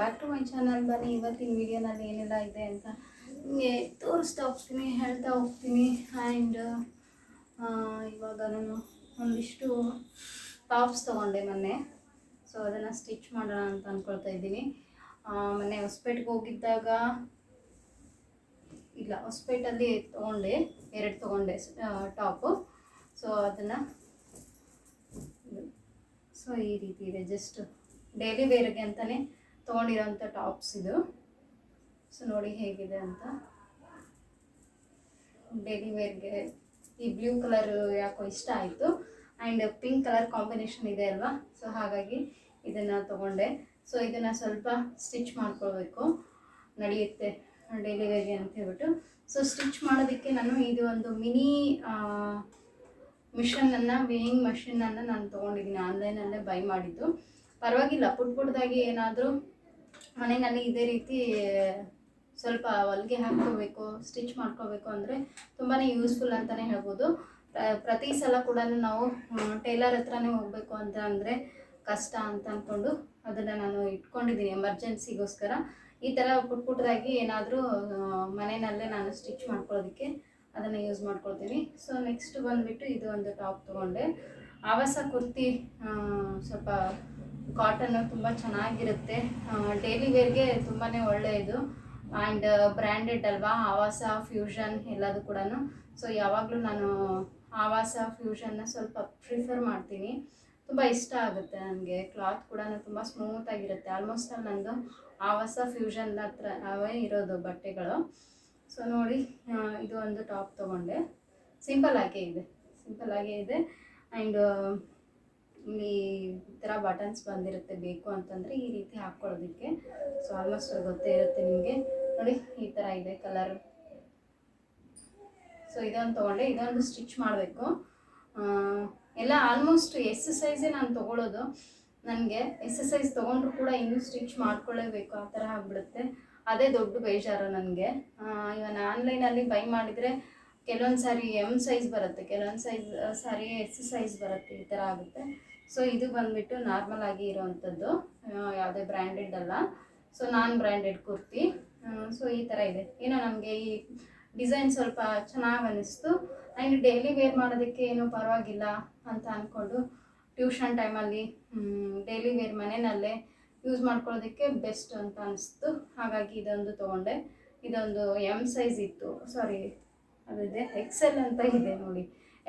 Back to my channel ಬನ್ನಿ. ಇವತ್ತಿನ ವಿಡಿಯೋನಲ್ಲಿ ಏನೆಲ್ಲ ಇದೆ ಅಂತ ನಿಮಗೆ ತೋರಿಸ್ತಾ ಹೋಗ್ತೀನಿ, ಹೇಳ್ತಾ ಹೋಗ್ತೀನಿ. ಆ್ಯಂಡ್ ಇವಾಗ ನಾನು ಒಂದಿಷ್ಟು ಟಾಪ್ಸ್ ತೊಗೊಂಡೆ ಮೊನ್ನೆ. ಸೊ ಅದನ್ನು ಸ್ಟಿಚ್ ಮಾಡೋಣ ಅಂತ ಅಂದ್ಕೊಳ್ತಾ ಇದ್ದೀನಿ. ಮೊನ್ನೆ ಹೊಸಪೇಟೆಗೆ ಹೋಗಿದ್ದಾಗ, ಇಲ್ಲ ಹೊಸಪೇಟಲ್ಲಿ ತೊಗೊಂಡೆ, ಎರಡು ತೊಗೊಂಡೆ ಟಾಪು ಸೊ ಅದನ್ನು ಸೊ ಈ ರೀತಿ ಇದೆ. ಜಸ್ಟ್ ಡೈಲಿ ವೇರ್ಗೆ ಅಂತಲೇ ತೊಗೊಂಡಿರೋಂಥ ಟಾಪ್ಸ್ ಇದು. ಸೊ ನೋಡಿ ಹೇಗಿದೆ ಅಂತ. ಡೈಲಿ ವೇರ್ಗೆ ಈ ಬ್ಲೂ ಕಲರ್ ಯಾಕೋ ಇಷ್ಟ ಆಯಿತು. ಆ್ಯಂಡ್ ಪಿಂಕ್ ಕಲರ್ ಕಾಂಬಿನೇಷನ್ ಇದೆ ಅಲ್ವಾ? ಸೊ ಹಾಗಾಗಿ ಇದನ್ನು ತೊಗೊಂಡೆ. ಸೊ ಇದನ್ನು ಸ್ವಲ್ಪ ಸ್ಟಿಚ್ ಮಾಡ್ಕೊಳ್ಬೇಕು. ನಡೆಯುತ್ತೆ ಡೈಲಿ ವೇರ್ಗೆ ಅಂತ ಹೇಳ್ಬಿಟ್ಟು. ಸೊ ಸ್ಟಿಚ್ ಮಾಡೋದಕ್ಕೆ ನಾನು ಇದು ಒಂದು ಮಿನಿ ಮಿಷನನ್ನು ವೇಯಿಂಗ್ ಮಷಿನನ್ನು ನಾನು ತೊಗೊಂಡಿದ್ದೀನಿ. ಆನ್ಲೈನಲ್ಲೇ ಬೈ ಮಾಡಿದ್ದು. ಪರವಾಗಿಲ್ಲ ಪುಟ್ ಪುಟ್ಟದಾಗಿ ಏನಾದರೂ ಮನೆಯಲ್ಲಿ ಇದೇ ರೀತಿ ಸ್ವಲ್ಪ ಹೊಲಿಗೆ ಹಾಕ್ಕೋಬೇಕು ಸ್ಟಿಚ್ ಮಾಡ್ಕೋಬೇಕು ಅಂದರೆ ತುಂಬಾ ಯೂಸ್ಫುಲ್ ಅಂತಲೇ ಹೇಳ್ಬೋದು. ಪ್ರತಿ ಸಲ ಕೂಡ ನಾವು ಟೈಲರ್ ಹತ್ರನೇ ಹೋಗಬೇಕು ಅಂತ ಅಂದರೆ ಕಷ್ಟ ಅಂತ ಅಂದ್ಕೊಂಡು ಅದನ್ನು ನಾನು ಇಟ್ಕೊಂಡಿದ್ದೀನಿ ಎಮರ್ಜೆನ್ಸಿಗೋಸ್ಕರ ಈ ಥರ ಪುಟ್ ಪುಟ್ಟದಾಗಿ ಏನಾದರೂ ಮನೆಯಲ್ಲೇ ನಾನು ಸ್ಟಿಚ್ ಮಾಡ್ಕೊಳ್ಳೋದಕ್ಕೆ ಅದನ್ನು ಯೂಸ್ ಮಾಡ್ಕೊಳ್ತೀನಿ. ಸೊ ನೆಕ್ಸ್ಟ್ ಬಂದುಬಿಟ್ಟು ಇದು ಒಂದು ಟಾಪ್ ತೊಗೊಂಡೆ. ಆವಾಸ ಕುರ್ತಿ ಸ್ವಲ್ಪ ಕಾಟನ್ನು ತುಂಬ ಚೆನ್ನಾಗಿರುತ್ತೆ. ಡೈಲಿ ವೇರ್ಗೆ ತುಂಬಾ ಒಳ್ಳೆಯದು. ಆ್ಯಂಡ್ ಬ್ರ್ಯಾಂಡೆಡ್ ಅಲ್ವಾ? ಆವಾಸ ಫ್ಯೂಷನ್ ಎಲ್ಲದು ಕೂಡ ಸೊ ಯಾವಾಗಲೂ ನಾನು ಆವಾಸ ಫ್ಯೂಷನ್ನ ಸ್ವಲ್ಪ ಪ್ರಿಫರ್ ಮಾಡ್ತೀನಿ. ತುಂಬ ಇಷ್ಟ ಆಗುತ್ತೆ ನನಗೆ. ಕ್ಲಾತ್ ಕೂಡ ತುಂಬ ಸ್ಮೂತಾಗಿರುತ್ತೆ ಆಲ್ಮೋಸ್ಟ್ ಆಲ್ ನಂದು ಆವಾಸ ಫ್ಯೂಷನ್ ಹತ್ರ ಅವೇ ಇರೋದು ಬಟ್ಟೆಗಳು. ಸೊ ನೋಡಿ ಇದು ಒಂದು ಟಾಪ್ ತೊಗೊಂಡೆ. ಸಿಂಪಲ್ ಆಗೇ ಇದೆ. ಸಿಂಪಲ್ ಆಗೇ ಇದೆ. ಆ್ಯಂಡ್ ಇಲ್ಲಿ ಈ ಥರ ಬಟನ್ಸ್ ಬಂದಿರುತ್ತೆ, ಬೇಕು ಅಂತಂದರೆ ಈ ರೀತಿ ಹಾಕ್ಕೊಳ್ಳೋದಕ್ಕೆ. ಸೊ ಆಲ್ಮೋಸ್ಟ್ ಗೊತ್ತೇ ಇರುತ್ತೆ ನಿಮಗೆ. ನೋಡಿ, ಈ ಥರ ಇದೆ ಕಲರ್ ಸೊ ಇದೊಂದು ತೊಗೊಂಡೆ, ಇದೊಂದು ಸ್ಟಿಚ್ ಮಾಡಬೇಕು. ಎಲ್ಲ ಆಲ್ಮೋಸ್ಟ್ ಎಸ್ ಸೈಜೇ ನಾನು ತೊಗೊಳ್ಳೋದು ನನಗೆ ಎಸ್ ಸೈಜ್ ತೊಗೊಂಡ್ರು ಕೂಡ ಇನ್ನೂ ಸ್ಟಿಚ್ ಮಾಡ್ಕೊಳ್ಳೇಬೇಕು, ಆ ಥರ ಆಗಿಬಿಡುತ್ತೆ. ಅದೇ ದೊಡ್ಡ ಬೇಜಾರು ನನಗೆ. ಇವನ್ ಆನ್ಲೈನಲ್ಲಿ ಬೈ ಮಾಡಿದರೆ ಕೆಲವೊಂದು ಸಾರಿ ಎಂ ಸೈಜ್ ಬರುತ್ತೆ ಕೆಲವೊಂದು ಸೈಜ್ ಸಾರಿ ಎಸ್ ಸೈಜ್ ಬರುತ್ತೆ, ಈ ಥರ ಆಗುತ್ತೆ. ಸೊ ಇದು ಬಂದ್ಬಿಟ್ಟು ನಾರ್ಮಲ್ ಆಗಿ ಇರೋವಂಥದ್ದು ಯಾವುದೇ ಬ್ರ್ಯಾಂಡೆಡ್ ಅಲ್ಲ. ಸೊ ನಾನ್ ಬ್ರ್ಯಾಂಡೆಡ್ ಕುರ್ತಿ ಸೊ ಈ ಥರ ಇದೆ. ಏನೋ ನಮಗೆ ಈ ಡಿಸೈನ್ ಸ್ವಲ್ಪ ಚೆನ್ನಾಗಿ ಅನ್ನಿಸ್ತು. ಆ್ಯಂಡ್ ಡೈಲಿ ವೇರ್ ಮಾಡೋದಕ್ಕೆ ಏನೂ ಪರವಾಗಿಲ್ಲ ಅಂತ ಅಂದ್ಕೊಂಡು ಟ್ಯೂಷನ್ ಟೈಮಲ್ಲಿ ಡೈಲಿ ವೇರ್ ಮನೆಯಲ್ಲೇ ಯೂಸ್ ಮಾಡ್ಕೊಳ್ಳೋದಕ್ಕೆ ಬೆಸ್ಟ್ ಅಂತ ಅನಿಸ್ತು. ಹಾಗಾಗಿ ಇದೊಂದು ತೊಗೊಂಡೆ. ಇದೊಂದು ಎಂ ಸೈಜ್ ಇತ್ತು. ಸಾರಿ ಅದಿದೆ. ಎಕ್ಸೆಲ್ ಅಂತ ಇದೆ ನೋಡಿ.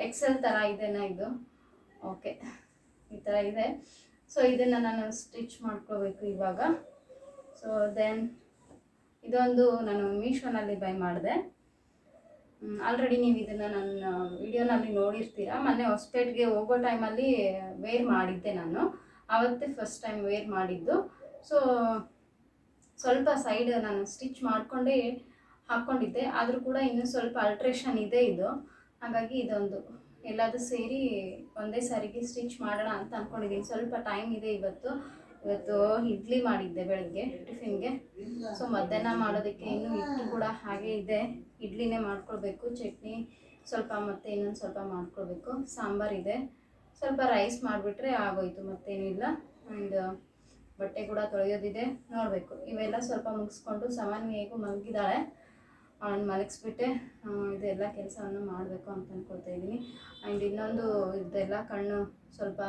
ಎಕ್ಸೆಲ್ ಥರ ಇದೆನಾ ಇದು? ಓಕೆ ಈ ಥರ ಇದೆ. ಸೊ ಇದನ್ನು ನಾನು ಸ್ಟಿಚ್ ಮಾಡ್ಕೋಬೇಕು ಇವಾಗ. ಸೊ ದೆನ್ ಇದೊಂದು ನಾನು ಮೀಶೋನಲ್ಲಿ ಬೈ ಮಾಡಿದೆ. ಆಲ್ರೆಡಿ ನೀವು ಇದನ್ನು ನನ್ನ ವಿಡಿಯೋನಲ್ಲಿ ನೋಡಿರ್ತೀರಾ. ಮೊನ್ನೆ ಹೊಸಪೇಟ್ಗೆ ಹೋಗೋ ಟೈಮಲ್ಲಿ ವೇರ್ ಮಾಡಿದ್ದೆ ನಾನು. ಆವತ್ತೇ ಫಸ್ಟ್ ಟೈಮ್ ವೇರ್ ಮಾಡಿದ್ದು. ಸೊ ಸ್ವಲ್ಪ ಸೈಡ್ ನಾನು ಸ್ಟಿಚ್ ಮಾಡಿಕೊಂಡೇ ಹಾಕ್ಕೊಂಡಿದ್ದೆ ಆದರೂ ಕೂಡ ಇನ್ನೂ ಸ್ವಲ್ಪ ಅಲ್ಟ್ರೇಷನ್ ಇದೆ ಇದು. ಹಾಗಾಗಿ ಇದೊಂದು ಎಲ್ಲದೂ ಸೇರಿ ಒಂದೇ ಸಾರಿಗೆ ಸ್ಟಿಚ್ ಮಾಡೋಣ ಅಂತ ಅಂದ್ಕೊಂಡಿದ್ದೀನಿ ಸ್ವಲ್ಪ ಟೈಮ್ ಇದೆ ಇವತ್ತು. ಇವತ್ತು ಇಡ್ಲಿ ಮಾಡಿದ್ದೆ ಬೆಳಗ್ಗೆ ಟಿಫಿನ್ಗೆ ಸೊ ಮಧ್ಯಾಹ್ನ ಮಾಡೋದಕ್ಕೆ ಇನ್ನೂ ಹಿಟ್ಟು ಕೂಡ ಹಾಗೆ ಇದೆ. ಇಡ್ಲಿನೇ ಮಾಡ್ಕೊಳ್ಬೇಕು. ಚಟ್ನಿ ಸ್ವಲ್ಪ ಮತ್ತೆ ಇನ್ನೊಂದು ಸ್ವಲ್ಪ ಮಾಡ್ಕೊಳ್ಬೇಕು. ಸಾಂಬಾರಿದೆ ಸ್ವಲ್ಪ ರೈಸ್ ಮಾಡಿಬಿಟ್ರೆ ಆಗೋಯ್ತು ಮತ್ತೇನಿಲ್ಲ ಆ್ಯಂಡ್ ಬಟ್ಟೆ ಕೂಡ ತೊಳೆಯೋದಿದೆ. ನೋಡಬೇಕು. ಇವೆಲ್ಲ ಸ್ವಲ್ಪ ಮುಗಿಸ್ಕೊಂಡು ಸಾಮಾನ್ಯ ಹೇಗೂ ಮಲಗಿದ್ದಾಳೆ ಅವಳನ್ನ ಮಲಗಿಸ್ಬಿಟ್ಟೆ ಇದೆಲ್ಲ ಕೆಲಸವನ್ನು ಮಾಡಬೇಕು ಅಂತ ಅಂದ್ಕೊಳ್ತಾ ಇದ್ದೀನಿ. ಆ್ಯಂಡ್ ಇನ್ನೊಂದು ಇದೆಲ್ಲ ಕಣ್ಣು ಸ್ವಲ್ಪ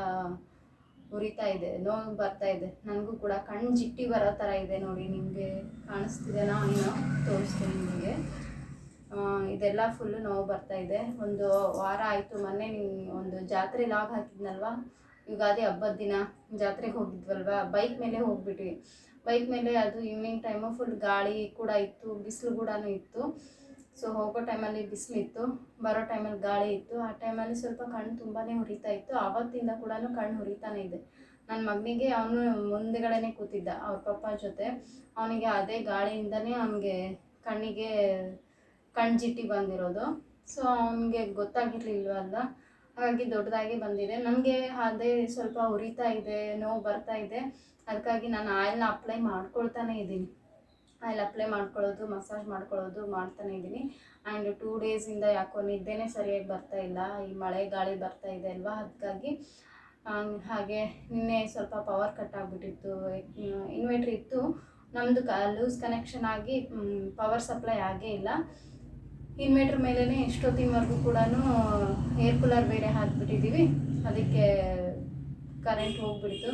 ಉರಿತಾ ಇದೆ, ನೋವು ಬರ್ತಾ ಇದೆ. ನನಗೂ ಕೂಡ ಕಣ್ಣು ಜಿಟ್ಟಿ ಬರೋ ಥರ ಇದೆ ನೋಡಿ, ನಿಮಗೆ ಕಾಣಿಸ್ತಿದೆನಾ ಏನೋ ತೋರಿಸ್ತೀನಿ ನಿಮಗೆ. ಇದೆಲ್ಲ ಫುಲ್ಲು ನೋವು ಬರ್ತಾ ಇದೆ. ಒಂದು ವಾರ ಆಯಿತು, ಮೊನ್ನೆ ಒಂದು ಜಾತ್ರೆ ಲಾಗ್ ಹಾಕಿದ್ನಲ್ವಾ? ಯುಗಾದಿ ಹಬ್ಬದ ದಿನ ಜಾತ್ರೆಗೆ ಹೋಗಿದ್ವಲ್ವಾ? ಬೈಕ್ ಮೇಲೆ ಹೋಗ್ಬಿಟ್ವಿ. ಬೈಕ್ ಮೇಲೆ ಅದು ಈವ್ನಿಂಗ್ ಟೈಮು ಫುಲ್ ಗಾಳಿ ಕೂಡ ಇತ್ತು, ಬಿಸಿಲು ಕೂಡ ಇತ್ತು. ಸೊ ಹೋಗೋ ಟೈಮಲ್ಲಿ ಬಿಸಿಲಿತ್ತು ಬರೋ ಟೈಮಲ್ಲಿ ಗಾಳಿ ಇತ್ತು. ಆ ಟೈಮಲ್ಲಿ ಸ್ವಲ್ಪ ಕಣ್ಣು ತುಂಬಾ ಹುರಿತಾ ಇತ್ತು. ಆವತ್ತಿಂದ ಕೂಡ ಕಣ್ಣು ಹುರಿತಾನೆ ಇದೆ. ನನ್ನ ಮಗನಿಗೆ ಅವನು ಮುಂದೆಗಡೆನೇ ಕೂತಿದ್ದ, ಅವ್ರ ಪಪ್ಪ ಜೊತೆ. ಅವನಿಗೆ ಅದೇ ಗಾಳಿಯಿಂದನೇ ಅವನಿಗೆ ಕಣ್ಣಿಗೆ ಕಣ್ಜಿಟ್ಟಿ ಬಂದಿರೋದು. ಸೊ ಅವನಿಗೆ ಗೊತ್ತಾಗಿರ್ಲಿಲ್ವಲ್ಲ ಹಾಗಾಗಿ ದೊಡ್ಡದಾಗಿ ಬಂದಿದೆ. ನನಗೆ ಅದೇ ಸ್ವಲ್ಪ ಉರಿತಾ ಇದೆ, ನೋವು ಬರ್ತಾ ಇದೆ. ಅದಕ್ಕಾಗಿ ನಾನು ಆಯಿಲ್ನ ಅಪ್ಲೈ ಮಾಡ್ಕೊಳ್ತಾನೆ ಇದ್ದೀನಿ. ಆಯಿಲ್ ಅಪ್ಲೈ ಮಾಡ್ಕೊಳ್ಳೋದು, ಮಸಾಜ್ ಮಾಡ್ಕೊಳ್ಳೋದು ಮಾಡ್ತಾನೆ ಇದ್ದೀನಿ. ಆ್ಯಂಡ್ ಟೂ ಡೇಸಿಂದ ಯಾಕೋ ನಿದ್ದೆನೇ ಸರಿಯಾಗಿ ಬರ್ತಾ ಇಲ್ಲ. ಈ ಮಳೆ ಗಾಳಿ ಬರ್ತಾ ಇದೆ ಅಲ್ವಾ? ಅದಕ್ಕಾಗಿ ಹಾಗೆ ನಿನ್ನೆ ಸ್ವಲ್ಪ ಪವರ್ ಕಟ್ ಆಗಿಬಿಟ್ಟಿತ್ತು. ಇನ್ವೆಟ್ರ್ ಇತ್ತು. ನಮ್ಮದು ಕ ಲೂಸ್ ಕನೆಕ್ಷನ್ ಆಗಿ ಪವರ್ ಸಪ್ಲೈ ಆಗೇ ಇಲ್ಲ. ಇನ್ವೇಟ್ರ್ ಮೇಲೇ ಎಷ್ಟೊತ್ತಿನವರೆಗೂ ಕೂಡ ಏರ್ ಕೂಲರ್ ಬೇರೆ ಹಾಕಿಬಿಟ್ಟಿದ್ದೀವಿ ಅದಕ್ಕೆ ಕರೆಂಟ್ ಹೋಗ್ಬಿಡ್ತು.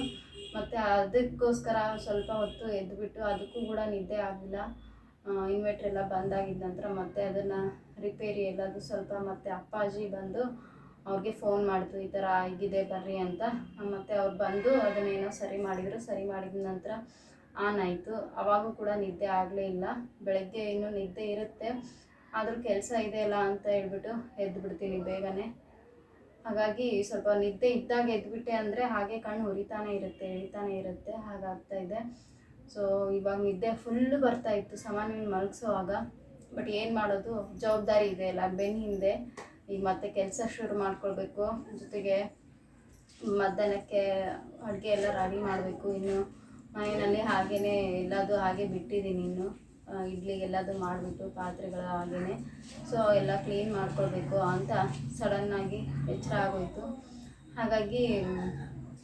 ಮತ್ತು ಅದಕ್ಕೋಸ್ಕರ ಸ್ವಲ್ಪ ಹೊತ್ತು ಎದ್ದುಬಿಟ್ಟು ಅದಕ್ಕೂ ಕೂಡ ನಿದ್ದೆ ಆಗಲಿಲ್ಲ ಇನ್ವೆಟ್ರ್ ಎಲ್ಲ ಬಂದಾಗಿದ್ದ ನಂತರ ಮತ್ತೆ ಅದನ್ನು ರಿಪೇರಿ ಎಲ್ಲದು ಸ್ವಲ್ಪ ಮತ್ತೆ ಅಪ್ಪಾಜಿ ಬಂದು ಅವ್ರಿಗೆ ಫೋನ್ ಮಾಡಿತು, ಈ ಥರ ಆಗಿದೆ ಬರ್ರಿ ಅಂತ. ಮತ್ತು ಅವ್ರು ಬಂದು ಅದನ್ನೇನೋ ಸರಿ ಮಾಡಿದರು. ಸರಿ ಮಾಡಿದ ನಂತರ ಆನ್ ಆಯಿತು. ಅವಾಗೂ ಕೂಡ ನಿದ್ದೆ ಆಗಲೇ ಇಲ್ಲ. ಬೆಳಗ್ಗೆ ಇನ್ನೂ ನಿದ್ದೆ ಇರುತ್ತೆ. ಆದರೂ ಕೆಲಸ ಇದೆಯಲ್ಲ ಅಂತ ಹೇಳ್ಬಿಟ್ಟು ಎದ್ದು ಬಿಡ್ತೀನಿ ಬೇಗನೆ. ಹಾಗಾಗಿ ಸ್ವಲ್ಪ ನಿದ್ದೆ ಇದ್ದಾಗ ಎದ್ಬಿಟ್ಟೆ ಅಂದರೆ ಹಾಗೆ ಕಣ್ಣು ಉರಿತಾನೆ ಇರುತ್ತೆ, ಎಳಿತಾನೆ ಇರುತ್ತೆ, ಹಾಗಾಗ್ತಾ ಇದೆ. ಸೊ ಇವಾಗ ನಿದ್ದೆ ಫುಲ್ಲು ಬರ್ತಾ ಇತ್ತು, ಸಾಮಾನ್ಯವಾಗಿ ಮಲಗಿಸುವಾಗ. ಬಟ್ ಏನು ಮಾಡೋದು? ಜವಾಬ್ದಾರಿ ಇದೆ ಅಲ್ಲ, ಬೆನ್ನ ಹಿಂದೆ. ಈಗ ಮತ್ತೆ ಕೆಲಸ ಶುರು ಮಾಡ್ಕೊಳ್ಬೇಕು. ಜೊತೆಗೆ ಮಧ್ಯಾಹ್ನಕ್ಕೆ ಅಡುಗೆ ಎಲ್ಲ ರೆಡಿ ಮಾಡಬೇಕು ಇನ್ನು. ಮನೆಯಲ್ಲಿ ಹಾಗೇ ಎಲ್ಲದು ಹಾಗೆ ಬಿಟ್ಟಿದ್ದೀನಿ ಇನ್ನು. ಆ, ಇಡ್ಲಿಗೆಲ್ಲದು ಮಾಡಿಬಿಟ್ಟು ಪಾತ್ರೆಗಳ ಹಾಗೇ ಸೊ ಎಲ್ಲ ಕ್ಲೀನ್ ಮಾಡ್ಕೊಳ್ಬೇಕು ಅಂತ ಸಡನ್ನಾಗಿ ಎಚ್ಚರ ಆಗೋಯಿತು. ಹಾಗಾಗಿ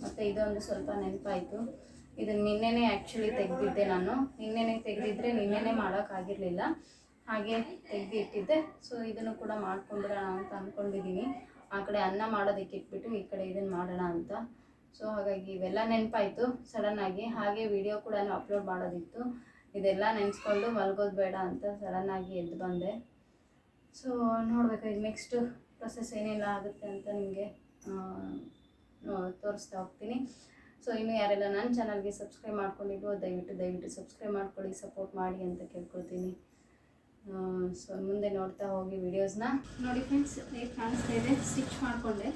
ಮತ್ತು ಇದೊಂದು ಸ್ವಲ್ಪ ನೆನಪಾಯಿತು. ಇದನ್ನು ನಿನ್ನೆನೇ ಆ್ಯಕ್ಚುಲಿ ತೆಗೆದಿದ್ದೆ ನಾನು. ನಿನ್ನೆನೇ ತೆಗೆದಿದ್ದರೆ ನಿನ್ನೆನೇ ಮಾಡೋಕ್ಕಾಗಿರಲಿಲ್ಲ ಹಾಗೆ ತೆಗೆದು ಇಟ್ಟಿದ್ದೆ ಸೊ ಇದನ್ನು ಕೂಡ ಮಾಡ್ಕೊಂಡ್ಬಿಡೋಣ ಅಂತ ಅಂದ್ಕೊಂಡಿದ್ದೀನಿ ಆ ಕಡೆ ಅನ್ನ ಮಾಡೋದಕ್ಕೆ ಇಟ್ಬಿಟ್ಟು ಈ ಕಡೆ ಇದನ್ನು ಮಾಡೋಣ ಅಂತ. ಸೊ ಹಾಗಾಗಿ ಇವೆಲ್ಲ ನೆನಪಾಯಿತು ಸಡನ್ನಾಗಿ ಹಾಗೆ ವಿಡಿಯೋ ಕೂಡ ಅಪ್ಲೋಡ್ ಮಾಡೋದಿತ್ತು. ಇದೆಲ್ಲ ನೆನೆಸ್ಕೊಂಡು ಮಲ್ಗೋದು ಬೇಡ ಅಂತ ಸಡನ್ನಾಗಿ ಎದ್ದು ಬಂದೆ. ಸೊ ನೋಡಬೇಕು ಇದು ನೆಕ್ಸ್ಟ್ ಪ್ರೊಸೆಸ್ ಏನೆಲ್ಲ ಆಗುತ್ತೆ ಅಂತ ನಿಮಗೆ ತೋರಿಸ್ತಾ ಹೋಗ್ತೀನಿ. ಸೊ ಇನ್ನು ಯಾರೆಲ್ಲ ನನ್ನ ಚಾನಲ್ಗೆ ಸಬ್ಸ್ಕ್ರೈಬ್ ಮಾಡ್ಕೊಂಡಿದ್ವೋ, ದಯವಿಟ್ಟು ದಯವಿಟ್ಟು ಸಬ್ಸ್ಕ್ರೈಬ್ ಮಾಡ್ಕೊಳ್ಳಿ ಸಪೋರ್ಟ್ ಮಾಡಿ ಅಂತ ಕೇಳ್ಕೊಳ್ತೀನಿ. ಸೊ ಮುಂದೆ ನೋಡ್ತಾ ಹೋಗಿ ವಿಡಿಯೋಸ್ನ ನೋಡಿ ಫ್ರೆಂಡ್ಸ್ ಹೇಗೆ ಕಾಣಿಸ್ತಾ ಇದೆ. ಸ್ಟಿಚ್ ಮಾಡಿಕೊಂಡೆ.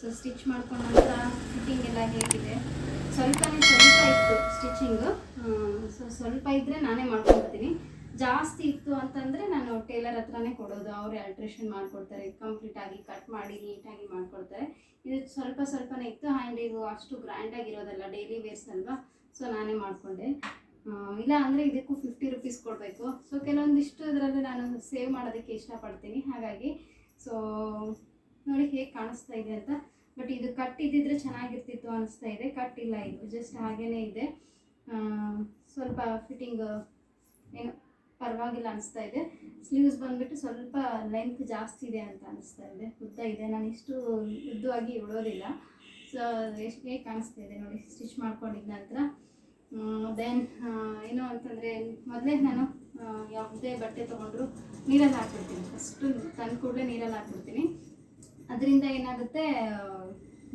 ಸೊ ಸ್ಟಿಚ್ ಮಾಡ್ಕೊಂಡ ನಂತರ ಫಿಟ್ಟಿಂಗ್ ಎಲ್ಲ ಹೇಗಿದೆ. ಸ್ವಲ್ಪ ಸ್ವಲ್ಪ ಇತ್ತು ಸ್ಟಿಚಿಂಗು ಸೊ ಸ್ವಲ್ಪ ಇದ್ದರೆ ನಾನೇ ಮಾಡ್ಕೊಳ್ತೀನಿ ಜಾಸ್ತಿ ಇತ್ತು ಅಂತಂದರೆ ನಾನು ಟೇಲರ್ ಹತ್ರನೇ ಕೊಡೋದು. ಅವರೇ ಅಲ್ಟ್ರೇಷನ್ ಮಾಡಿಕೊಡ್ತಾರೆ. ಕಂಪ್ಲೀಟಾಗಿ ಕಟ್ ಮಾಡಿ ನೀಟಾಗಿ ಮಾಡಿಕೊಡ್ತಾರೆ. ಇದು ಸ್ವಲ್ಪ ಸ್ವಲ್ಪನೇ ಇತ್ತು. ಆ್ಯಂಡ್ ಇದು ಅಷ್ಟು ಗ್ರ್ಯಾಂಡಾಗಿರೋದಲ್ಲ ಡೈಲಿ ವೇರ್ಸ್ ಅಲ್ವಾ? ಸೊ ನಾನೇ ಮಾಡಿಕೊಂಡೆ. ಇಲ್ಲ ಅಂದರೆ ಇದಕ್ಕೂ ಫಿಫ್ಟಿ ರುಪೀಸ್ ಕೊಡಬೇಕು. ಸೊ ಕೆಲವೊಂದಿಷ್ಟು ಇದರಲ್ಲಿ ನಾನು ಸೇವ್ ಮಾಡೋದಕ್ಕೆ ಇಷ್ಟಪಡ್ತೀನಿ. ಹಾಗಾಗಿ ಸೊ ನೋಡಿ ಹೇಗೆ ಕಾಣಿಸ್ತಾ ಇದೆ ಅಂತ. ಬಟ್ ಇದು ಕಟ್ ಇದ್ದಿದ್ರೆ ಚೆನ್ನಾಗಿರ್ತಿತ್ತು ಅನಿಸ್ತಾ ಇದೆ. ಕಟ್ ಇಲ್ಲ ಇದು. ಜಸ್ಟ್ ಹಾಗೇ ಇದೆ. ಸ್ವಲ್ಪ ಫಿಟ್ಟಿಂಗ್ ಏನು ಪರವಾಗಿಲ್ಲ ಅನಿಸ್ತಾ ಇದೆ. ಸ್ಲೀವ್ಸ್ ಬಂದುಬಿಟ್ಟು ಸ್ವಲ್ಪ ಲೆಂತ್ ಜಾಸ್ತಿ ಇದೆ ಅಂತ ಅನಿಸ್ತಾ ಇದೆ. ಉದ್ದ ಇದೆ. ನಾನು ಇಷ್ಟು ಉದ್ದವಾಗಿ ಉಳೋದಿಲ್ಲ ಸೊ ಎಷ್ಟು, ಹೇಗೆ ಕಾಣಿಸ್ತಾ ಇದೆ ನೋಡಿ ಸ್ಟಿಚ್ ಮಾಡ್ಕೊಂಡಿದ್ದ ನಂತರ. ದೆನ್ ಏನು ಅಂತಂದರೆ, ಮೊದಲೇ ನಾನು ಯಾವುದೇ ಬಟ್ಟೆ ತೊಗೊಂಡ್ರು ನೀರಲ್ಲಿ ಹಾಕ್ಬಿಡ್ತೀನಿ ಫಸ್ಟು ತಂದು ಕೂಡಲೇ ನೀರಲ್ಲಿ ಹಾಕ್ಬಿಡ್ತೀನಿ ಅದರಿಂದ ಏನಾಗುತ್ತೆ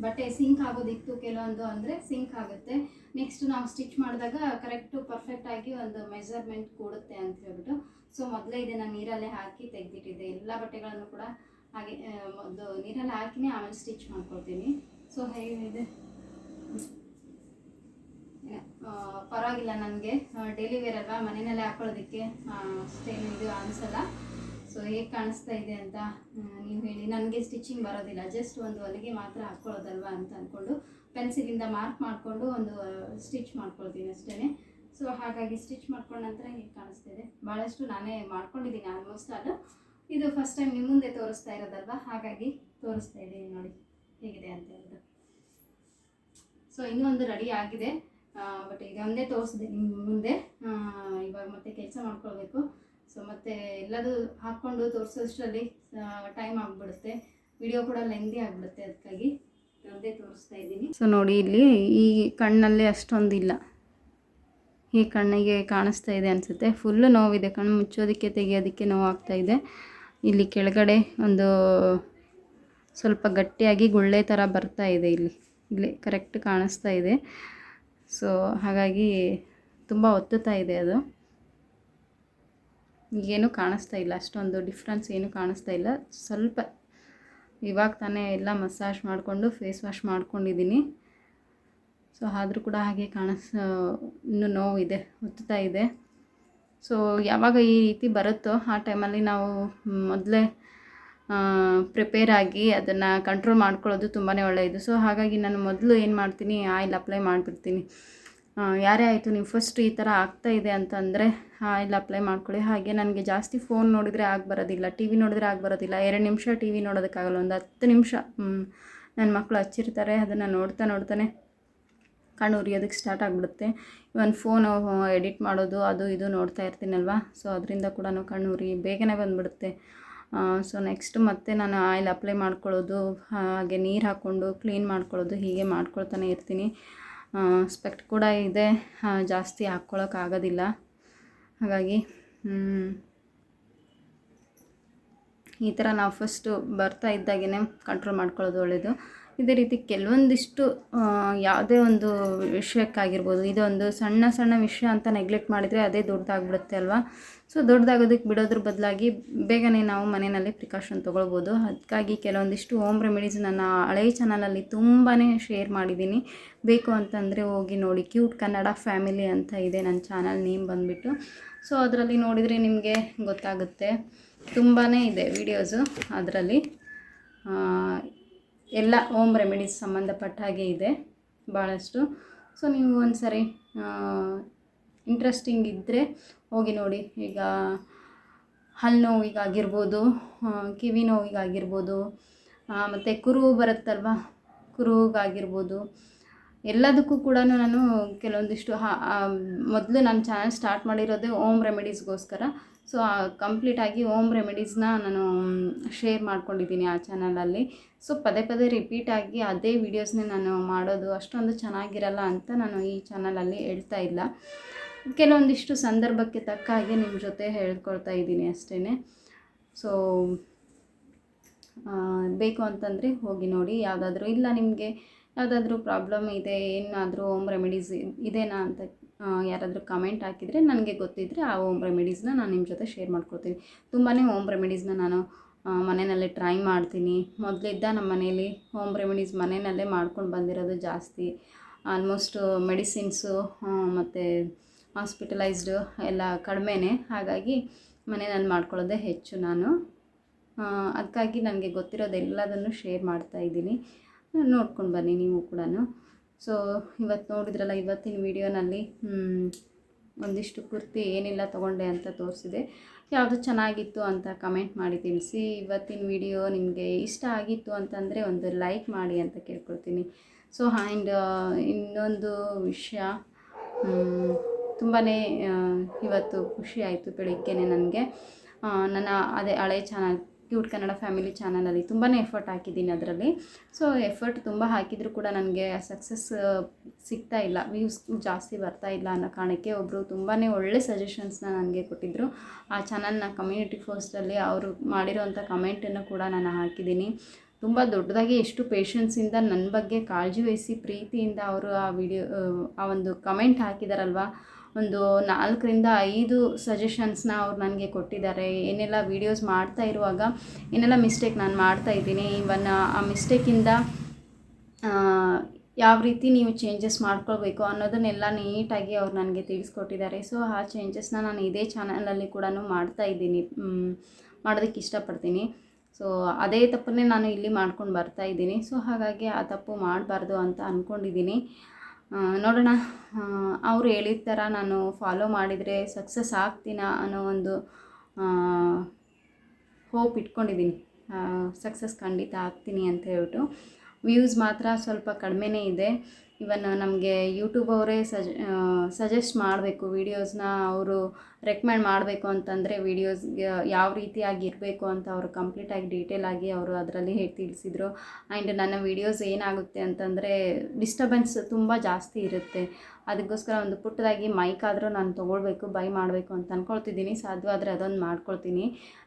ಬಟ್ಟೆ ಸಿಂಕ್ ಆಗೋದಿತ್ತು ಕೆಲವೊಂದು ಅಂದರೆ ಸಿಂಕ್ ಆಗುತ್ತೆ. ನೆಕ್ಸ್ಟ್ ನಾವು ಸ್ಟಿಚ್ ಮಾಡಿದಾಗ ಕರೆಕ್ಟು ಪರ್ಫೆಕ್ಟಾಗಿ ಒಂದು ಮೆಜರ್ಮೆಂಟ್ ಕೊಡುತ್ತೆ ಅಂತ ಹೇಳ್ಬಿಟ್ಟು. ಸೊ ಮೊದಲೇ ಇದನ್ನು ನೀರಲ್ಲೇ ಹಾಕಿ ತೆಗೆದಿಟ್ಟಿದ್ದೆ. ಎಲ್ಲ ಬಟ್ಟೆಗಳನ್ನು ಕೂಡ ಹಾಗೆ ಒಂದು ನೀರಲ್ಲಿ ಹಾಕಿನೇ ಆಮೇಲೆ ಸ್ಟಿಚ್ ಮಾಡ್ಕೊಳ್ತೀನಿ. ಸೊ ಹೇಗಿದೆ? ಪರವಾಗಿಲ್ಲ ನನಗೆ. ಡೈಲಿ ವೇರ್ ಅಲ್ವಾ? ಮನೆಯಲ್ಲೇ ಹಾಕೊಳ್ಳೋದಕ್ಕೆ ಅಷ್ಟೇನು ಇದು ಅನಿಸಲ್ಲ. ಸೊ ಹೇಗೆ ಕಾಣಿಸ್ತಾ ಇದೆ ಅಂತ ನೀವು ಹೇಳಿ. ನನಗೆ ಸ್ಟಿಚಿಂಗ್ ಬರೋದಿಲ್ಲ. ಜಸ್ಟ್ ಒಂದು ಹೊಲಿಗೆ ಮಾತ್ರ ಹಾಕ್ಕೊಳ್ಳೋದಲ್ವಾ ಅಂತ ಅಂದ್ಕೊಂಡು ಪೆನ್ಸಿಲಿಂದ ಮಾರ್ಕ್ ಮಾಡಿಕೊಂಡು ಒಂದು ಸ್ಟಿಚ್ ಮಾಡ್ಕೊಳ್ತೀನಿ ಅಷ್ಟೇ ಸೊ ಹಾಗಾಗಿ ಸ್ಟಿಚ್ ಮಾಡ್ಕೊಂಡ ನಂತರ ಹೇಗೆ ಕಾಣಿಸ್ತಾ ಇದೆ? ಭಾಳಷ್ಟು ನಾನೇ ಮಾಡ್ಕೊಂಡಿದ್ದೀನಿ ಆಲ್ಮೋಸ್ಟ್ ಅದು. ಇದು ಫಸ್ಟ್ ಟೈಮ್ ನಿಮ್ಮ ಮುಂದೆ ತೋರಿಸ್ತಾ ಇರೋದಲ್ವ? ಹಾಗಾಗಿ ತೋರಿಸ್ತಾ ಇದ್ದೀನಿ ನೋಡಿ, ಹೇಗಿದೆ ಅಂತ ಹೇಳಿದ್ರು ಸೊ ಇನ್ನೂ ಒಂದು ರೆಡಿ ಆಗಿದೆ ಬಟ್ ಇದೊಂದೇ ತೋರಿಸಿದೆ ನಿಮ್ಮ ಮುಂದೆ. ಇವಾಗ ಮತ್ತೆ ಕೆಲಸ ಮಾಡ್ಕೊಳ್ಬೇಕು. ಸೊ ಮತ್ತೆ ಎಲ್ಲದು ಹಾಕ್ಕೊಂಡು ತೋರಿಸೋಷ್ಟರಲ್ಲಿ ಟೈಮ್ ಆಗಿಬಿಡುತ್ತೆ. ವಿಡಿಯೋ ಕೂಡ ಲೆಂದಿ ಆಗಿಬಿಡುತ್ತೆ ಅದಕ್ಕಾಗಿ. ಅದೇ ತೋರಿಸ್ತಾ ಇದ್ದೀನಿ. ಸೊ ನೋಡಿ ಇಲ್ಲಿ ಈ ಕಣ್ಣಲ್ಲಿ ಅಷ್ಟೊಂದಿಲ್ಲ. ಈ ಕಣ್ಣಿಗೆ ಕಾಣಿಸ್ತಾ ಇದೆ ಅನಿಸುತ್ತೆ. ಫುಲ್ಲು ನೋವಿದೆ ಕಣ್ಣು ಮುಚ್ಚೋದಕ್ಕೆ, ತೆಗಿಯೋದಕ್ಕೆ ನೋವಾಗ್ತಾ ಇದೆ. ಇಲ್ಲಿ ಕೆಳಗಡೆ ಒಂದು ಸ್ವಲ್ಪ ಗಟ್ಟಿಯಾಗಿ ಗುಳ್ಳೆ ಥರ ಬರ್ತಾ ಇದೆ ಇಲ್ಲಿ. ಇಲ್ಲಿ ಕರೆಕ್ಟ್ ಕಾಣಿಸ್ತಾ ಇದೆ. ಸೊ ಹಾಗಾಗಿ ತುಂಬ ಒತ್ತುತ್ತಾ ಇದೆ ಅದು. ಈಗೇನು ಕಾಣಿಸ್ತಾ ಇಲ್ಲ. ಅಷ್ಟೊಂದು ಡಿಫ್ರೆನ್ಸ್ ಏನು ಕಾಣಿಸ್ತಾ ಇಲ್ಲ. ಸ್ವಲ್ಪ ಇವಾಗ ತಾನೇ ಎಲ್ಲ ಮಸಾಜ್ ಮಾಡಿಕೊಂಡು ಫೇಸ್ ವಾಶ್ ಮಾಡ್ಕೊಂಡಿದ್ದೀನಿ. ಸೊ ಆದರೂ ಕೂಡ ಹಾಗೆ ಕಾಣಿಸ್, ಇನ್ನೂ ನೋವಿದೆ, ಒತ್ತುತ್ತಾ ಇದೆ. ಸೊ ಯಾವಾಗ ಈ ರೀತಿ ಬರುತ್ತೋ ಆ ಟೈಮಲ್ಲಿ ನಾವು ಮೊದಲೇ ಪ್ರಿಪೇರ್ ಆಗಿ ಅದನ್ನು ಕಂಟ್ರೋಲ್ ಮಾಡ್ಕೊಳ್ಳೋದು ತುಂಬಾ ಒಳ್ಳೆಯದು. ಸೊ ಹಾಗಾಗಿ ನಾನು ಮೊದಲು ಏನು ಮಾಡ್ತೀನಿ ಆಯಿಲ್ ಅಪ್ಲೈ ಮಾಡಿಬಿಡ್ತೀನಿ. ಯಾರೇ ಆಯಿತು, ನೀವು ಫಸ್ಟ್ ಈ ಥರ ಆಗ್ತಾ ಇದೆ ಅಂತಂದರೆ ಆಯಿಲ್ ಅಪ್ಲೈ ಮಾಡ್ಕೊಳ್ಳಿ. ಹಾಗೆ ನನಗೆ ಜಾಸ್ತಿ ಫೋನ್ ನೋಡಿದರೆ ಆಗಿ ಬರೋದಿಲ್ಲ ಟಿ ವಿ ನೋಡಿದ್ರೆ ಆಗಿ ಬರೋದಿಲ್ಲ. ಎರಡು ನಿಮಿಷ ಟಿ ವಿ ನೋಡೋದಕ್ಕಾಗಲ್ಲ, ಒಂದು ಹತ್ತು ನಿಮಿಷ. ನನ್ನ ಮಕ್ಕಳು ಹಚ್ಚಿರ್ತಾರೆ, ಅದನ್ನು ನೋಡ್ತಾ ನೋಡ್ತಾನೆ ಕಣ್ಣು ಉರಿಯೋದಕ್ಕೆ ಸ್ಟಾರ್ಟ್ ಆಗಿಬಿಡುತ್ತೆ. ಇವನ್ ಫೋನು ಎಡಿಟ್ ಮಾಡೋದು, ಅದು ಇದು ನೋಡ್ತಾ ಇರ್ತೀನಲ್ವ? ಸೊ ಅದರಿಂದ ಕೂಡ ಕಣ್ಣು ಉರಿ, ಬೇಗನೆ ಬಂದುಬಿಡುತ್ತೆ. ಸೊ ನೆಕ್ಸ್ಟ್ ಮತ್ತೆ ನಾನು ಆಯಿಲ್ ಅಪ್ಲೈ ಮಾಡ್ಕೊಳ್ಳೋದು, ಹಾಗೆ ನೀರು ಹಾಕ್ಕೊಂಡು ಕ್ಲೀನ್ ಮಾಡ್ಕೊಳ್ಳೋದು, ಹೀಗೆ ಮಾಡ್ಕೊಳ್ತಾನೆ ಇರ್ತೀನಿ. ಸ್ಪೆಕ್ಟ್ ಕೂಡ ಇದೆ. ಜಾಸ್ತಿ ಹಾಕ್ಕೊಳ್ಳೋಕ್ಕಾಗೋದಿಲ್ಲ ಹಾಗಾಗಿ ಈ ಥರ ನಾವು ಫಸ್ಟು ಬರ್ತಾ ಇದ್ದಾಗೇ ಕಂಟ್ರೋಲ್ ಮಾಡ್ಕೊಳ್ಳೋದು ಒಳ್ಳೆಯದು ಇದೇ ರೀತಿ ಕೆಲವೊಂದಿಷ್ಟು ಯಾವುದೇ ಒಂದು ವಿಷಯಕ್ಕಾಗಿರ್ಬೋದು, ಇದೊಂದು ಸಣ್ಣ ಸಣ್ಣ ವಿಷಯ ಅಂತ ನೆಗ್ಲೆಕ್ಟ್ ಮಾಡಿದರೆ ಅದೇ ದೊಡ್ಡದಾಗ್ಬಿಡುತ್ತೆ ಅಲ್ವಾ? ಸೊ ದೊಡ್ಡದಾಗೋದಕ್ಕೆ ಬಿಡೋದ್ರ ಬದಲಾಗಿ ಬೇಗನೆ ನಾವು ಮನೆಯಲ್ಲಿ ಪ್ರಿಕಾಷನ್ ತೊಗೊಳ್ಬೋದು. ಅದಕ್ಕಾಗಿ ಕೆಲವೊಂದಿಷ್ಟು ಹೋಮ್ ರೆಮಿಡೀಸ್ ನನ್ನ ಹಳೆಯ ಚಾನಲಲ್ಲಿ ತುಂಬಾ ಶೇರ್ ಮಾಡಿದ್ದೀನಿ. ಬೇಕು ಅಂತಂದರೆ ಹೋಗಿ ನೋಡಿ. ಕ್ಯೂಟ್ ಕನ್ನಡ ಫ್ಯಾಮಿಲಿ ಅಂತ ಇದೆ ನನ್ನ ಚಾನಲ್ ನೇಮ್ ಬಂದುಬಿಟ್ಟು. ಸೊ ಅದರಲ್ಲಿ ನೋಡಿದರೆ ನಿಮಗೆ ಗೊತ್ತಾಗುತ್ತೆ. ತುಂಬಾ ಇದೆ ವಿಡಿಯೋಸು ಅದರಲ್ಲಿ. ಎಲ್ಲ ಹೋಮ್ ರೆಮಿಡೀಸ್ ಸಂಬಂಧಪಟ್ಟ ಹಾಗೆ ಇದೆ ಭಾಳಷ್ಟು ಸೊ ನೀವು ಒಂದು ಸರಿ ಇಂಟ್ರೆಸ್ಟಿಂಗ್ ಇದ್ದರೆ ಹೋಗಿ ನೋಡಿ. ಈಗ ಹಲ್ಲು ನೋವಿಗಾಗಿರ್ಬೋದು ಕಿವಿ ನೋವಿಗಾಗಿರ್ಬೋದು ಮತ್ತು ಕುರುವು ಬರುತ್ತಲ್ವ? ಕುರುವಿಗಾಗಿರ್ಬೋದು ಎಲ್ಲದಕ್ಕೂ ಕೂಡ ನಾನು ಕೆಲವೊಂದಿಷ್ಟು ಹಾ ಮೊದಲು ನಾನು ಚಾನಲ್ ಸ್ಟಾರ್ಟ್ ಮಾಡಿರೋದೇ ಓಮ್ ರೆಮಿಡೀಸ್ಗೋಸ್ಕರ ಸೊ ಕಂಪ್ಲೀಟಾಗಿ ಓಮ್ ರೆಮಿಡೀಸ್ನ ನಾನು ಶೇರ್ ಮಾಡ್ಕೊಂಡಿದ್ದೀನಿ ಆ ಚಾನಲಲ್ಲಿ ಸೊ ಪದೇ ಪದೇ ರಿಪೀಟ್ ಆಗಿ ಅದೇ ವೀಡಿಯೋಸ್ನೇ ನಾನು ಮಾಡೋದು ಅಷ್ಟೊಂದು ಚೆನ್ನಾಗಿರಲ್ಲ ಅಂತ ನಾನು ಈ ಚಾನಲಲ್ಲಿ ಹೇಳ್ತಾ ಇಲ್ಲ. ಕೆಲವೊಂದಿಷ್ಟು ಸಂದರ್ಭಕ್ಕೆ ತಕ್ಕ ಹಾಗೆ ನಿಮ್ಮ ಜೊತೆ ಹೇಳ್ಕೊಳ್ತಾ ಇದ್ದೀನಿ ಅಷ್ಟೇ ಸೊ ಬೇಕು ಅಂತಂದರೆ ಹೋಗಿ ನೋಡಿ. ಯಾವುದಾದ್ರೂ ಇಲ್ಲ ನಿಮಗೆ ಯಾವುದಾದ್ರೂ ಪ್ರಾಬ್ಲಮ್ ಇದೆ, ಏನಾದರೂ ಹೋಮ್ ರೆಮಿಡೀಸ್ ಇದೇನಾ ಅಂತ ಯಾರಾದರೂ ಕಮೆಂಟ್ ಹಾಕಿದರೆ ನನಗೆ ಗೊತ್ತಿದ್ದರೆ ಆ ಹೋಮ್ ರೆಮಿಡೀಸ್ನ ನಾನು ನಿಮ್ಮ ಜೊತೆ ಶೇರ್ ಮಾಡ್ಕೊಳ್ತೀನಿ ತುಂಬಾ ಹೋಮ್ ರೆಮಿಡೀಸ್ನ ನಾನು ಮನೆಯಲ್ಲೇ ಟ್ರೈ ಮಾಡ್ತೀನಿ. ಮೊದಲಿದ್ದ ನಮ್ಮ ಮನೇಲಿ ಹೋಮ್ ರೆಮಿಡೀಸ್ ಮನೆಯಲ್ಲೇ ಮಾಡ್ಕೊಂಡು ಬಂದಿರೋದು ಜಾಸ್ತಿ. ಆಲ್ಮೋಸ್ಟ್ ಮೆಡಿಸಿನ್ಸು ಮತ್ತು ಹಾಸ್ಪಿಟಲೈಸ್ಡು ಎಲ್ಲ ಕಡಿಮೆನೇ. ಹಾಗಾಗಿ ಮನೆಯಲ್ಲಿ ಮಾಡ್ಕೊಳ್ಳೋದೇ ಹೆಚ್ಚು ನಾನು. ಅದಕ್ಕಾಗಿ ನನಗೆ ಗೊತ್ತಿರೋದೆಲ್ಲದನ್ನು ಶೇರ್ ಮಾಡ್ತಾ ಇದ್ದೀನಿ. ನೋಡ್ಕೊಂಡು ಬನ್ನಿ ನೀವು ಕೂಡ ಸೊ ಇವತ್ತು ನೋಡಿದ್ರಲ್ಲ, ಇವತ್ತಿನ ವಿಡಿಯೋನಲ್ಲಿ ಒಂದಿಷ್ಟು ಕುರ್ತಿ ಏನಿಲ್ಲ ತೊಗೊಂಡೆ ಅಂತ ತೋರಿಸಿದೆ. ಯಾವುದು ಚೆನ್ನಾಗಿತ್ತು ಅಂತ ಕಮೆಂಟ್ ಮಾಡಿ ತಿಳಿಸಿ. ಇವತ್ತಿನ ವಿಡಿಯೋ ನಿಮಗೆ ಇಷ್ಟ ಆಗಿತ್ತು ಅಂತಂದರೆ ಒಂದು ಲೈಕ್ ಮಾಡಿ ಅಂತ ಕೇಳ್ಕೊಳ್ತೀನಿ. ಸೊ ಆ್ಯಂಡ್ ಇನ್ನೊಂದು ವಿಷಯ ತುಂಬಾ ಇವತ್ತು ಖುಷಿ ಆಯಿತು ಬೆಳಿಗ್ಗೆನೆ ನನಗೆ. ನನ್ನ ಅದೇ ಹಳೆ ಚಾನಲ್, ಕ್ಯೂಟ್ ಕನ್ನಡ ಫ್ಯಾಮಿಲಿ ಚಾನಲಲ್ಲಿ ತುಂಬಾ ಎಫರ್ಟ್ ಹಾಕಿದ್ದೀನಿ ಅದರಲ್ಲಿ. ಸೊ, ಎಫರ್ಟ್ ತುಂಬ ಹಾಕಿದರೂ ಕೂಡ ನನಗೆ ಸಕ್ಸಸ್ ಸಿಗ್ತಾ ಇಲ್ಲ, ವ್ಯೂಸ್ ಜಾಸ್ತಿ ಬರ್ತಾ ಇಲ್ಲ ಅನ್ನೋ ಕಾರಣಕ್ಕೆ ಒಬ್ಬರು ತುಂಬಾ ಒಳ್ಳೆ ಸಜೆಷನ್ಸ್ನ ನನಗೆ ಕೊಟ್ಟಿದ್ದರು ಆ ಚಾನಲ್ನ ಕಮ್ಯುನಿಟಿ ಪೋಸ್ಟಲ್ಲಿ ಅವರು ಮಾಡಿರೋಂಥ ಕಮೆಂಟನ್ನು ಕೂಡ ನಾನು ಹಾಕಿದ್ದೀನಿ. ತುಂಬ ದೊಡ್ಡದಾಗಿ ಎಷ್ಟು ಪೇಷನ್ಸಿಂದ ನನ್ನ ಬಗ್ಗೆ ಕಾಳಜಿ ವಹಿಸಿ ಪ್ರೀತಿಯಿಂದ ಅವರು ಆ ವಿಡಿಯೋ, ಆ ಒಂದು ಕಮೆಂಟ್ ಹಾಕಿದಾರಲ್ವ ಒಂದು ನಾಲ್ಕರಿಂದ ಐದು ಸಜೆಷನ್ಸ್ನ ಅವ್ರು ನನಗೆ ಕೊಟ್ಟಿದ್ದಾರೆ. ಏನೆಲ್ಲ ವೀಡಿಯೋಸ್ ಮಾಡ್ತಾ ಇರುವಾಗ, ಏನೆಲ್ಲ ಮಿಸ್ಟೇಕ್ ನಾನು ಮಾಡ್ತಾ ಇದ್ದೀನಿ ಇವನ್ ಆ ಮಿಸ್ಟೇಕಿಂದ ಯಾವ ರೀತಿ ನೀವು ಚೇಂಜಸ್ ಮಾಡ್ಕೊಳ್ಬೇಕು ಅನ್ನೋದನ್ನೆಲ್ಲ ನೀಟಾಗಿ ಅವ್ರು ನನಗೆ ತಿಳಿಸ್ಕೊಟ್ಟಿದ್ದಾರೆ. ಸೊ ಆ ಚೇಂಜಸ್ನ ನಾನು ಇದೇ ಚಾನಲಲ್ಲಿ ಕೂಡ ಮಾಡ್ತಾ ಇದ್ದೀನಿ. ಮಾಡೋದಕ್ಕೆ ಇಷ್ಟಪಡ್ತೀನಿ. ಸೊ ಅದೇ ತಪ್ಪನ್ನೇ ನಾನು ಇಲ್ಲಿ ಮಾಡ್ಕೊಂಡು ಬರ್ತಾ ಇದ್ದೀನಿ. ಸೊ ಹಾಗಾಗಿ ಆ ತಪ್ಪು ಮಾಡಬಾರ್ದು ಅಂತ ಅಂದ್ಕೊಂಡಿದ್ದೀನಿ ನೋಡೋಣ. ಅವ್ರು ಹೇಳಿದ ಥರ ನಾನು ಫಾಲೋ ಮಾಡಿದರೆ ಸಕ್ಸಸ್ ಆಗ್ತೀನಾ ಅನ್ನೋ ಒಂದು ಹೋಪ್ ಇಟ್ಕೊಂಡಿದ್ದೀನಿ. ಸಕ್ಸಸ್ ಖಂಡಿತ ಆಗ್ತೀನಿ ಅಂತ ಹೇಳ್ಬಿಟ್ಟು. ವ್ಯೂಸ್ ಮಾತ್ರ ಸ್ವಲ್ಪ ಕಡಿಮೆನೇ ಇದೆ. ಇವನ್ ನಮಗೆ ಯೂಟ್ಯೂಬ್ ಅವರೇ ಸಜ್ ಸಜೆಸ್ಟ್ ಮಾಡಬೇಕು ವೀಡಿಯೋಸ್ನ ಅವರು ರೆಕಮೆಂಡ್ ಮಾಡಬೇಕು ಅಂತಂದರೆ ವೀಡಿಯೋಸ್ ಯಾವ ರೀತಿಯಾಗಿ ಇರಬೇಕು ಅಂತ ಅವರು ಕಂಪ್ಲೀಟಾಗಿ ಡೀಟೇಲ್ ಆಗಿ ಅವರು ಅದರಲ್ಲಿ ಹೇಳಿ ತಿಳಿಸಿದರು. ಆ್ಯಂಡ್ ನನ್ನ ವೀಡಿಯೋಸ್ ಏನಾಗುತ್ತೆ ಅಂತಂದರೆ ಡಿಸ್ಟರ್ಬೆನ್ಸ್ ತುಂಬ ಜಾಸ್ತಿ ಇರುತ್ತೆ. ಅದಕ್ಕೋಸ್ಕರ ಒಂದು ಪುಟ್ಟದಾಗಿ ಮೈಕ್ ಆದರೂ ನಾನು ತೊಗೊಳ್ಬೇಕು ಬೈ ಮಾಡಬೇಕು ಅಂತ ಅಂದ್ಕೊಳ್ತಿದ್ದೀನಿ ಸಾಧ್ಯವಾದರೆ ಅದೊಂದು ಮಾಡ್ಕೊಳ್ತೀನಿ.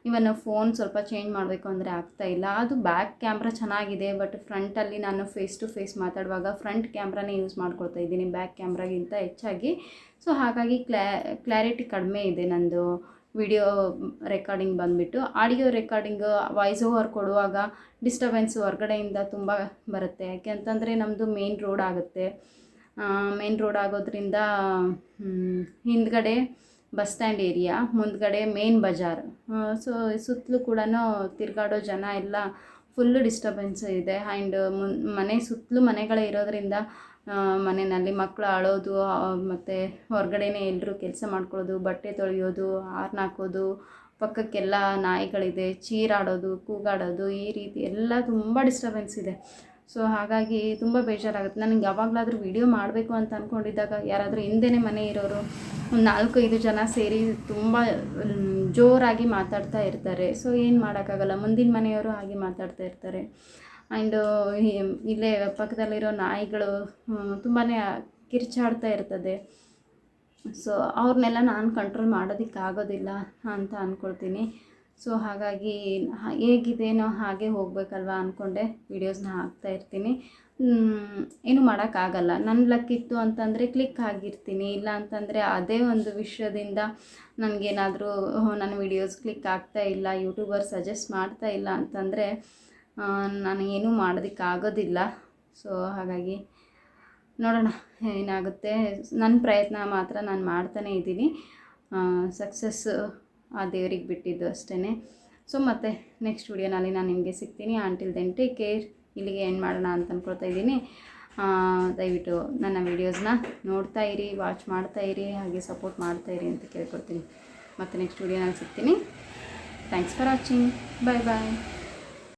ಇವನ್ ಫೋನ್ ಸ್ವಲ್ಪ ಚೇಂಜ್ ಮಾಡಬೇಕು ಅಂದರೆ ಆಗ್ತಾ ಇಲ್ಲ. ಅದು ಬ್ಯಾಕ್ ಕ್ಯಾಮ್ರಾ ಚೆನ್ನಾಗಿದೆ ಬಟ್ ಫ್ರಂಟಲ್ಲಿ ನಾನು ಫೇಸ್ ಟು ಫೇಸ್ ಮಾತಾಡುವಾಗ ಫ್ರಂಟ್ ಕ್ಯಾಮ್ರಾನೇ ಯೂಸ್ ಮಾಡ್ಕೊಳ್ತಾ ಇದ್ದೀನಿ ಬ್ಯಾಕ್ ಕ್ಯಾಮ್ರಾಗಿಂತ ಹೆಚ್ಚಾಗಿ. ಸೊ ಹಾಗಾಗಿ ಕ್ಲಾ ಕ್ಲಾರಿಟಿ ಕಡಿಮೆ ಇದೆ ನಂದು ವಿಡಿಯೋ ರೆಕಾರ್ಡಿಂಗ್ ಬಂದುಬಿಟ್ಟು. ಆಡಿಯೋ ರೆಕಾರ್ಡಿಂಗ್ ವಾಯ್ಸ್ ಓವರ್ ಕೊಡುವಾಗ ಡಿಸ್ಟರ್ಬೆನ್ಸ್ ಹೊರಗಡೆಯಿಂದ ತುಂಬ ಬರುತ್ತೆ. ಯಾಕೆ ಅಂತಂದರೆ ನಮ್ಮದು ಮೇನ್ ರೋಡ್ ಆಗುತ್ತೆ. ಮೇನ್ ರೋಡ್ ಆಗೋದ್ರಿಂದ ಹಿಂದ್ಗಡೆ ಬಸ್ ಸ್ಟ್ಯಾಂಡ್ ಏರಿಯಾ ಮುಂದ್ಗಡೆ ಮೇನ್ ಬಜಾರ್. ಸೊ ಸುತ್ತಲೂ ಕೂಡ ತಿರುಗಾಡೋ ಜನ ಎಲ್ಲ ಫುಲ್ಲು ಡಿಸ್ಟರ್ಬೆನ್ಸ್ ಇದೆ. ಆ್ಯಂಡ್ ಮುನ್ ಸುತ್ತಲೂ ಮನೆಗಳೇ ಇರೋದ್ರಿಂದ ಮನೆಯಲ್ಲಿ ಮಕ್ಕಳು ಆಳೋದು ಮತ್ತು ಹೊರಗಡೆನೇ ಎಲ್ಲರೂ ಕೆಲಸ ಮಾಡ್ಕೊಳ್ಳೋದು, ಬಟ್ಟೆ ತೊಳೆಯೋದು, ಹಾರ್ನ್ ಹಾಕೋದು, ಪಕ್ಕಕ್ಕೆಲ್ಲ ನಾಯಿಗಳಿದೆ, ಚೀರಾಡೋದು, ಕೂಗಾಡೋದು, ಈ ರೀತಿ ಎಲ್ಲ ತುಂಬ ಡಿಸ್ಟರ್ಬೆನ್ಸ್ ಇದೆ. ಸೊ ಹಾಗಾಗಿ ತುಂಬ ಬೇಜಾರಾಗುತ್ತೆ. ನನಗೆ ಯಾವಾಗಲಾದರೂ ವೀಡಿಯೋ ಮಾಡಬೇಕು ಅಂತ ಅಂದ್ಕೊಂಡಿದ್ದಾಗ ಯಾರಾದರೂ ಹಿಂದೆನೇ ಮನೆ ಇರೋರು ಒಂದು ನಾಲ್ಕು, ಐದು ಜನ ಸೇರಿ ತುಂಬ ಜೋರಾಗಿ ಮಾತಾಡ್ತಾ ಇರ್ತಾರೆ. ಸೊ ಏನು ಮಾಡೋಕ್ಕಾಗಲ್ಲ. ಮುಂದಿನ ಮನೆಯವರು ಹಾಗೆ ಮಾತಾಡ್ತಾ ಇರ್ತಾರೆ. ಆ್ಯಂಡ್ ಇಲ್ಲೇ ಪಕ್ಕದಲ್ಲಿರೋ ನಾಯಿಗಳು ತುಂಬಾ ಕಿರ್ಚಾಡ್ತಾ ಇರ್ತದೆ. ಸೊ ಅವ್ರನ್ನೆಲ್ಲ ನಾನು ಕಂಟ್ರೋಲ್ ಮಾಡೋದಕ್ಕಾಗೋದಿಲ್ಲ ಅಂತ ಅಂದ್ಕೊಳ್ತೀನಿ ಸೊ ಹಾಗಾಗಿ ಹೇಗಿದೇನೋ ಹಾಗೆ ಹೋಗಬೇಕಲ್ವಾ ಅಂದ್ಕೊಂಡೆ ವೀಡಿಯೋಸ್ನ ಹಾಕ್ತಾ ಇರ್ತೀನಿ. ಏನು ಮಾಡೋಕ್ಕಾಗಲ್ಲ ನನ್ನ ಲಕ್ಕಿತ್ತು ಅಂತಂದರೆ ಕ್ಲಿಕ್ ಆಗಿರ್ತೀನಿ. ಇಲ್ಲ ಅಂತಂದರೆ ಅದೇ ಒಂದು ವಿಷಯದಿಂದ ನನಗೇನಾದರೂ ನನ್ನ ವೀಡಿಯೋಸ್ ಕ್ಲಿಕ್ ಆಗ್ತಾ ಇಲ್ಲ ಯೂಟ್ಯೂಬರ್ ಸಜೆಸ್ಟ್ ಮಾಡ್ತಾ ಇಲ್ಲ ಅಂತಂದರೆ ನಾನು ಏನೂ ಮಾಡೋದಕ್ಕಾಗೋದಿಲ್ಲ ಸೊ ಹಾಗಾಗಿ ನೋಡೋಣ ಏನಾಗುತ್ತೆ. ನನ್ನ ಪ್ರಯತ್ನ ಮಾತ್ರ ನಾನು ಮಾಡ್ತಾನೇ ಇದ್ದೀನಿ. ಸಕ್ಸಸ್ ಆ ದೇವರಿಗೆ ಬಿಟ್ಟಿದ್ದು ಅಷ್ಟೇ ಸೊ ಮತ್ತೆ ನೆಕ್ಸ್ಟ್ ವಿಡಿಯೋನಲ್ಲಿ ನಾನು ನಿಮಗೆ ಸಿಗ್ತೀನಿ. ಆಂಟಿಲ್ ದೆನ್ ಟೇಕ್ ಕೇರ್ ಇಲ್ಲಿಗೆ ಏನು ಮಾಡೋಣ ಅಂತ ಅಂದ್ಕೊಳ್ತಾ ಇದ್ದೀನಿ. ದಯವಿಟ್ಟು ನನ್ನ ವೀಡಿಯೋಸ್ನ ನೋಡ್ತಾ ಇರಿ ವಾಚ್ ಮಾಡ್ತಾ ಇರಿ, ಹಾಗೆ ಸಪೋರ್ಟ್ ಮಾಡ್ತಾ ಇರಿ ಅಂತ ಕೇಳ್ಕೊಡ್ತೀನಿ. ಮತ್ತು ನೆಕ್ಸ್ಟ್ ವಿಡಿಯೋನಲ್ಲಿ ಸಿಗ್ತೀನಿ. Thanks for watching bye bye